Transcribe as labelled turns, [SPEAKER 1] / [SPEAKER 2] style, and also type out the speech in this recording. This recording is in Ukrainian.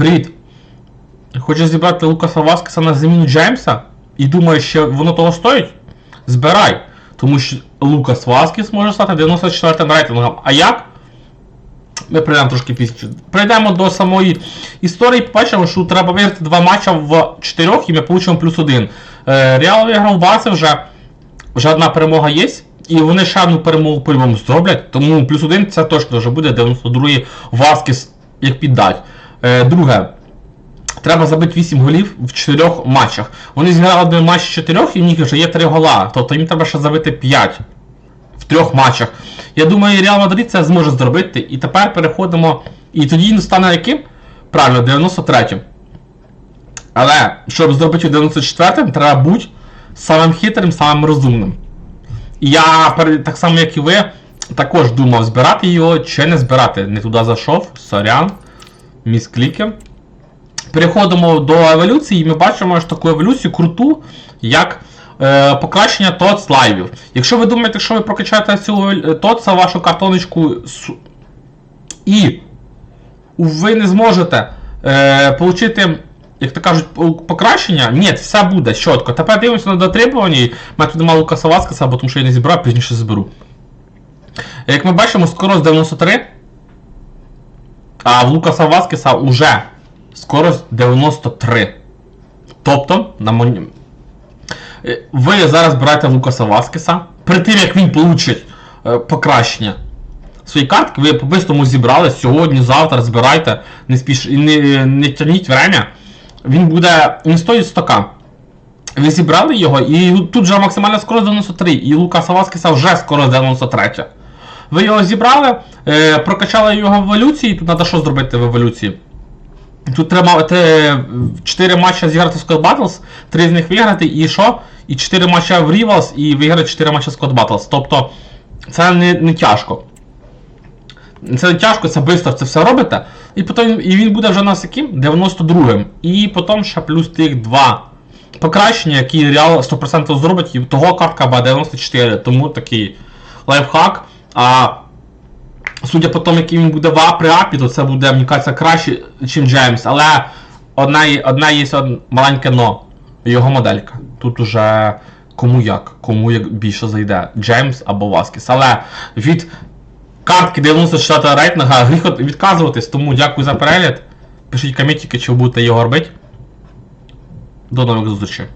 [SPEAKER 1] Привіт. Хочеш зібрати Лукаса Васкеса на заміну Джеймса? І думаєш, що воно того стоїть? Збирай. Тому що Лукас Васкес може стати 94 м рейтингом. А як? Ми прийдемо трошки пізніше. Прийдемо до самої історії, побачимо, що треба виграти два матча в чотирьох і ми получимо плюс один. Е, Реал виграв Барси вже. Вже одна перемога є. І вони ще одну перемогу по-любому зроблять. Тому плюс один це точно вже буде 92-й Васкес як піддать. Е, друге. Треба забити 8 голів в 4 матчах. Вони зіграли один матч з 4 і в них вже є 3 гола. Тобто їм треба ще забити 5 в трьох матчах. Я думаю, Реал Мадрид це зможе зробити. І тепер переходимо. І тоді він стане яким? Правильно, 93-м. Але щоб зробити 94-м, треба бути самим хитрим, самим розумним. І я так само, як і ви, також думав, збирати його чи не збирати. Не туди зайшов, сорян, місклікем. Переходимо до еволюції, і ми бачимо ж таку еволюцію круту, як е, покращення ТОЦ лайвів. Якщо ви думаєте, що ви прокачаєте цю еволю- вашу картоночку і ви не зможете е, отримати, як то кажуть, покращення, ні, все буде чітко. Тепер дивимося на дотребування. У мене тут немає Лукаса Васкеса, бо тому що я не зібрав, пізніше зберу. Як ми бачимо, скорость 93. А в Лукаса Васкеса уже скорость 93. Тобто, на моні... Е, ви зараз берете Лукаса Васкеса. При тим, як він получить е, покращення свої картки, ви по-бистрому зібрали сьогодні, завтра збирайте, не спіш... не, не тягніть время. Він буде. Він стоїть 100к. Ви зібрали його, і тут вже максимальна скорость 93, і Лукаса Васкеса вже скорость 93. Ви його зібрали, е, прокачали його в еволюції, тут треба що зробити в еволюції? Тут треба 4 матчі зіграти в Squad Battles, 3 з них виграти, і що? І 4 матчі в Rivals, і виграти 4 матчі Squad Battles. Тобто це не, не тяжко. Це не тяжко, це швидко це все робите. І потім і він буде вже у нас яким? 92-м. І потім ще плюс тих 2 покращення, які реал 100% зробить, і того картка буде 94. Тому такий лайфхак. А судя по тому, який він буде в А то це буде, мені кажеться, краще, ніж Джеймс. Але одна, одна є маленьке но. Його моделька. Тут уже кому як, кому як більше зайде. Джеймс або Васкіс. Але від картки 94 рейтинга гріх відказуватись, тому дякую за перегляд. Пишіть коментики, чи ви будете його робити. До нових зустрічей.